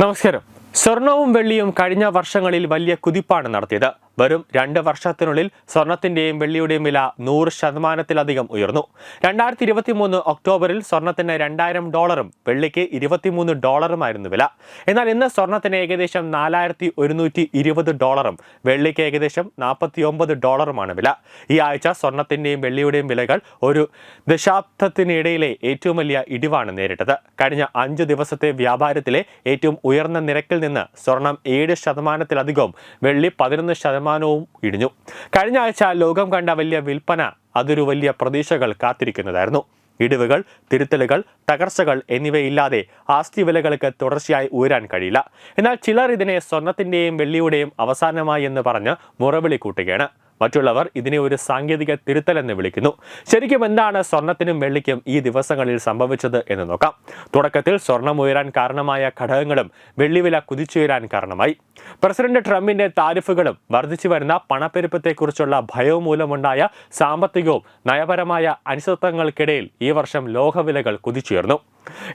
നമസ്കാരം. സ്വർണവും വെള്ളിയും കഴിഞ്ഞ വർഷങ്ങളിൽ വലിയ കുതിപ്പാണ് നടത്തിയത്. വരും രണ്ട് വർഷത്തിനുള്ളിൽ സ്വർണത്തിന്റെയും വെള്ളിയുടെയും വില നൂറ് ശതമാനത്തിലധികം ഉയർന്നു. രണ്ടായിരത്തി ഇരുപത്തി മൂന്ന് ഒക്ടോബറിൽ സ്വർണത്തിന് രണ്ടായിരം ഡോളറും വെള്ളിക്ക് ഇരുപത്തിമൂന്ന് ഡോളറുമായിരുന്നു വില. എന്നാൽ ഇന്ന് സ്വർണത്തിന് ഏകദേശം നാലായിരത്തി ഒരുന്നൂറ്റി ഇരുപത് ഡോളറും വെള്ളിക്ക് ഏകദേശം നാൽപ്പത്തി ഒമ്പത് ഡോളറുമാണ് വില. ഈ ആഴ്ച സ്വർണത്തിന്റെയും വെള്ളിയുടെയും വിലകൾ ഒരു ദശാബ്ദത്തിനിടയിലെ ഏറ്റവും വലിയ ഇടിവാണ് നേരിട്ടത്. കഴിഞ്ഞ അഞ്ച് ദിവസത്തെ വ്യാപാരത്തിലെ ഏറ്റവും ഉയർന്ന നിരക്കിൽ നിന്ന് സ്വർണം ഏഴ് ശതമാനത്തിലധികവും വെള്ളി പതിനൊന്ന് ശതമാനവും ഇടിഞ്ഞു. കഴിഞ്ഞ ആഴ്ച ലോകം കണ്ട വലിയ വിൽപ്പന അതൊരു വലിയ പ്രതീക്ഷകൾ കാത്തിരിക്കുന്നതായിരുന്നു. ഇടിവുകൾ തിരുത്തലുകൾ തകർച്ചകൾ എന്നിവയില്ലാതെ ആസ്തി വിലകൾക്ക് തുടർച്ചയായി ഉയരാൻ കഴിയില്ല. എന്നാൽ ചിലർ ഇതിനെ സ്വർണത്തിന്റെയും വെള്ളിയുടെയും അവസാനമായി എന്ന് പറഞ്ഞ് മുറവിളി കൂട്ടുകയാണ്. മറ്റുള്ളവർ ഇതിനെ ഒരു സാങ്കേതിക തിരുത്തൽ എന്ന് വിളിക്കുന്നു. ശരിക്കും എന്താണ് സ്വർണത്തിനും വെള്ളിക്കും ഈ ദിവസങ്ങളിൽ സംഭവിച്ചത് എന്ന് നോക്കാം. തുടക്കത്തിൽ സ്വർണം ഉയരാൻ കാരണമായ ഘടകങ്ങളും വെള്ളിവില കുതിച്ചുയരാൻ കാരണമായി. പ്രസിഡന്റ് ട്രംപിന്റെ താരിഫുകളും വർദ്ധിച്ചു വരുന്ന പണപ്പെരുപ്പത്തെക്കുറിച്ചുള്ള ഭയവും മൂലമുണ്ടായ സാമ്പത്തികവും നയപരമായ അനിശ്ചിതത്വങ്ങൾക്കിടയിൽ ഈ വർഷം ലോഹവിലകൾ കുതിച്ചുയർന്നു.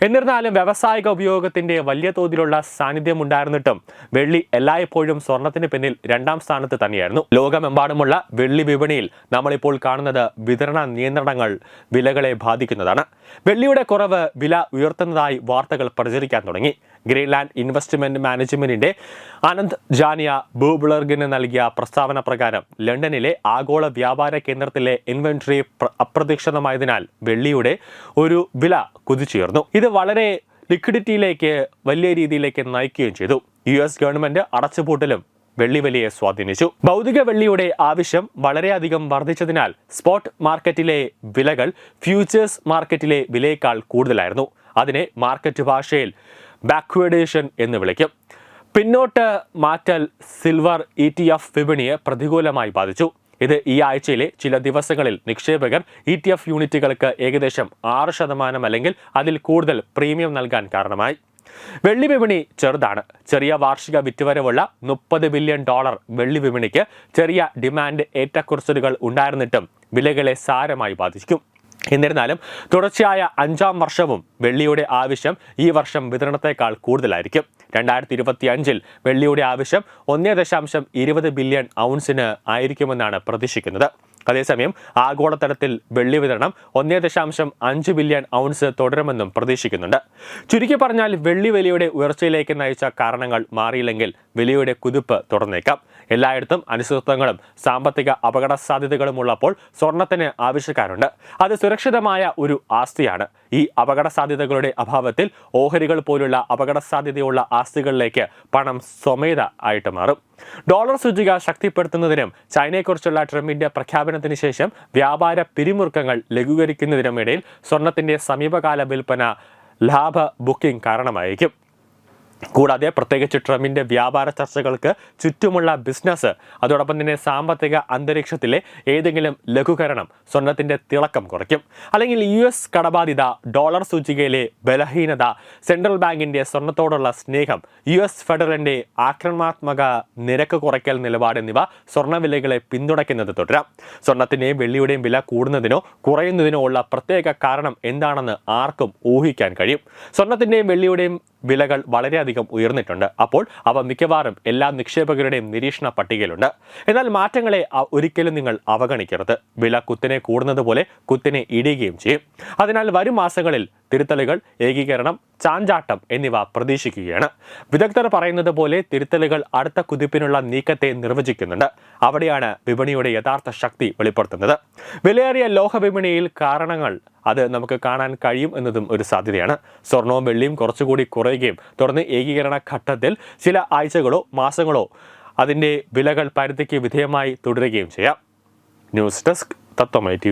എന്നിരുന്നാലും വ്യാവസായിക ഉപയോഗത്തിന്റെ വലിയ തോതിലുള്ള സാന്നിധ്യം ഉണ്ടായിരുന്നിട്ടും വെള്ളി എല്ലായ്പ്പോഴും സ്വർണത്തിന് പിന്നിൽ രണ്ടാം സ്ഥാനത്ത് തന്നെയായിരുന്നു. ലോകമെമ്പാടുമുള്ള വെള്ളി വിപണിയിൽ നമ്മളിപ്പോൾ കാണുന്നത് വിതരണ നിയന്ത്രണങ്ങൾ വിലകളെ ബാധിക്കുന്നതാണ്. വെള്ളിയുടെ കുറവ് വില ഉയർത്തുന്നതായി വാർത്തകൾ പ്രചരിക്കാൻ തുടങ്ങി. ഗ്രീൻലാൻഡ് ഇൻവെസ്റ്റ്മെന്റ് മാനേജ്മെന്റിന്റെ അനന്ത് ജാനിയ ബൂബ്ലർഗിന് നൽകിയ പ്രസ്താവന പ്രകാരം ലണ്ടനിലെ ആഗോള വ്യാപാര കേന്ദ്രത്തിലെ ഇൻവെന്ററി അപ്രതീക്ഷിതമായതിനാൽ വെള്ളിയുടെ ഒരു വില കുതിച്ചുയർന്നു. ഇത് വളരെ ലിക്വിഡിറ്റിയിലേക്ക് വലിയ രീതിയിലേക്ക് നയിക്കുകയും ചെയ്തു. യു എസ് ഗവൺമെന്റ് അടച്ചുപൂട്ടലും വെള്ളി വലിയെ സ്വാധീനിച്ചു. ഭൗതിക വെള്ളിയുടെ ആവശ്യം വളരെയധികം വർദ്ധിച്ചതിനാൽ സ്പോട്ട് മാർക്കറ്റിലെ വിലകൾ ഫ്യൂച്ചേഴ്സ് മാർക്കറ്റിലെ വിലയേക്കാൾ കൂടുതലായിരുന്നു. അതിനെ മാർക്കറ്റ് ഭാഷയിൽ ബാക്ക്വേഡേഷൻ എന്ന് വിളിക്കും. പിന്നോട്ട് മാറ്റൽ സിൽവർ ഇ ടി എഫ് വിപണിയെ പ്രതികൂലമായി ബാധിച്ചു. ഇത് ഈ ആഴ്ചയിലെ ചില ദിവസങ്ങളിൽ നിക്ഷേപകർ ഇ ടി എഫ് യൂണിറ്റുകൾക്ക് ഏകദേശം ആറ് ശതമാനം അല്ലെങ്കിൽ അതിൽ കൂടുതൽ പ്രീമിയം നൽകാൻ കാരണമായി. വെള്ളി വിപണി ചെറുതാണ്. ചെറിയ വാർഷിക വിറ്റുവരവുള്ള മുപ്പത് ബില്യൺ ഡോളർ വെള്ളി വിപണിക്ക് ചെറിയ ഡിമാൻഡ് ഏറ്റക്കുറച്ചിലുകൾ ഉണ്ടായിരുന്നിട്ടും വിലകളെ സാരമായി ബാധിക്കും. എന്നിരുന്നാലും തുടർച്ചയായ അഞ്ചാം വർഷവും വെള്ളിയുടെ ആവശ്യം ഈ വർഷം വിതരണത്തെക്കാൾ കൂടുതലായിരിക്കും. രണ്ടായിരത്തി ഇരുപത്തി അഞ്ചിൽ വെള്ളിയുടെ ആവശ്യം ഒന്നേ ദശാംശം ഇരുപത് ബില്യൺ ഔൺസിന് ആയിരിക്കുമെന്നാണ് പ്രതീക്ഷിക്കുന്നത്. അതേസമയം ആഗോളതലത്തിൽ വെള്ളി വിതരണം ഒന്നേ ദശാംശം അഞ്ച് ബില്യൺ ഔൺസ് തുടരുമെന്നും പ്രതീക്ഷിക്കുന്നുണ്ട്. ചുരുക്കി പറഞ്ഞാൽ വെള്ളി വിലയുടെ ഉയർച്ചയിലേക്ക് നയിച്ച കാരണങ്ങൾ മാറിയില്ലെങ്കിൽ വിലയുടെ കുതിപ്പ് തുടർന്നേക്കാം. എല്ലായിടത്തും അനിശ്ചിതത്വങ്ങളും സാമ്പത്തിക അപകട സാധ്യതകളും ഉള്ളപ്പോൾ സ്വർണത്തിന് ആവശ്യക്കാരുണ്ട്. അത് സുരക്ഷിതമായ ഒരു ആസ്തിയാണ്. ഈ അപകട സാധ്യതകളുടെ അഭാവത്തിൽ ഓഹരികൾ പോലുള്ള അപകട സാധ്യതയുള്ള ആസ്തികളിലേക്ക് പണം സ്വമേധ ആയിട്ട് മാറും. ഡോളർ സൂചിക ശക്തിപ്പെടുത്തുന്നതിനും ചൈനയെക്കുറിച്ചുള്ള ട്രംപിന്റെ പ്രഖ്യാപനത്തിന് ശേഷം വ്യാപാര പിരിമുറുക്കങ്ങൾ ലഘൂകരിക്കുന്നതിനും ഇടയിൽ സ്വർണത്തിന്റെ സമീപകാല വിൽപ്പന ലാഭ ബുക്കിംഗ് കാരണമായിരിക്കും കൂടാതെ പ്രത്യേകിച്ച് ട്രംപിന്റെ വ്യാപാര ചർച്ചകൾക്ക് ചുറ്റുമുള്ള ബിസിനസ് അതോടൊപ്പം തന്നെ സാമ്പത്തിക അന്തരീക്ഷത്തിലെ ഏതെങ്കിലും ലഘുകരണം സ്വർണത്തിന്റെ തിളക്കം കുറയ്ക്കും. അല്ലെങ്കിൽ യു എസ് കടബാധിത ഡോളർ സൂചികയിലെ ബലഹീനത സെൻട്രൽ ബാങ്കിന്റെ സ്വർണത്തോടുള്ള സ്നേഹം യു എസ് ഫെഡറലിന്റെ ആക്രമണാത്മക നിരക്ക് കുറയ്ക്കൽ നിലപാട് എന്നിവ സ്വർണവിലകളെ പിന്തുണയ്ക്കുന്നത് തുടരാം. സ്വർണത്തിന്റെയും വെള്ളിയുടെയും വില കൂടുന്നതിനോ കുറയുന്നതിനോ ഉള്ള പ്രത്യേക കാരണം എന്താണെന്ന് ആർക്കും ഊഹിക്കാൻ കഴിയും. സ്വർണത്തിന്റെയും വെള്ളിയുടെയും വിലകൾ വളരെയധികം ഉയർന്നിട്ടുണ്ട്. അപ്പോൾ അവ മിക്കവാറും എല്ലാ നിക്ഷേപകരുടെയും നിരീക്ഷണ പട്ടികയിലുണ്ട്. എന്നാൽ മാറ്റങ്ങളെ ഒരിക്കലും നിങ്ങൾ അവഗണിക്കരുത്. വില കുത്തിനെ കൂടുന്നത് പോലെ കുത്തിനെ ഇടിയുകയും ചെയ്യും. അതിനാൽ വരും മാസങ്ങളിൽ തിരുത്തലുകൾ ഏകീകരണം ചാഞ്ചാട്ടം എന്നിവ പ്രതീക്ഷിക്കുകയാണ്. വിദഗ്ധർ പറയുന്നത് പോലെ തിരുത്തലുകൾ അടുത്ത കുതിപ്പിനുള്ള നീക്കത്തെ നിർവചിക്കുന്നുണ്ട്. അവിടെയാണ് വിപണിയുടെ യഥാർത്ഥ ശക്തി വെളിപ്പെടുത്തുന്നത്. വിലയേറിയ ലോഹ വിപണിയിൽ കാരണങ്ങൾ അത് നമുക്ക് കാണാൻ കഴിയും എന്നതും ഒരു സാധ്യതയാണ്. സ്വർണവും വെള്ളിയും കുറച്ചുകൂടി കുറയുകയും തുടർന്ന് ഏകീകരണ ഘട്ടത്തിൽ ചില ആഴ്ചകളോ മാസങ്ങളോ അതിന്റെ വിലകൾ പരിധിക്ക് വിധേയമായി തുടരുകയും ചെയ്യാം. ന്യൂസ് ഡെസ്ക് തത്വമൈ ടി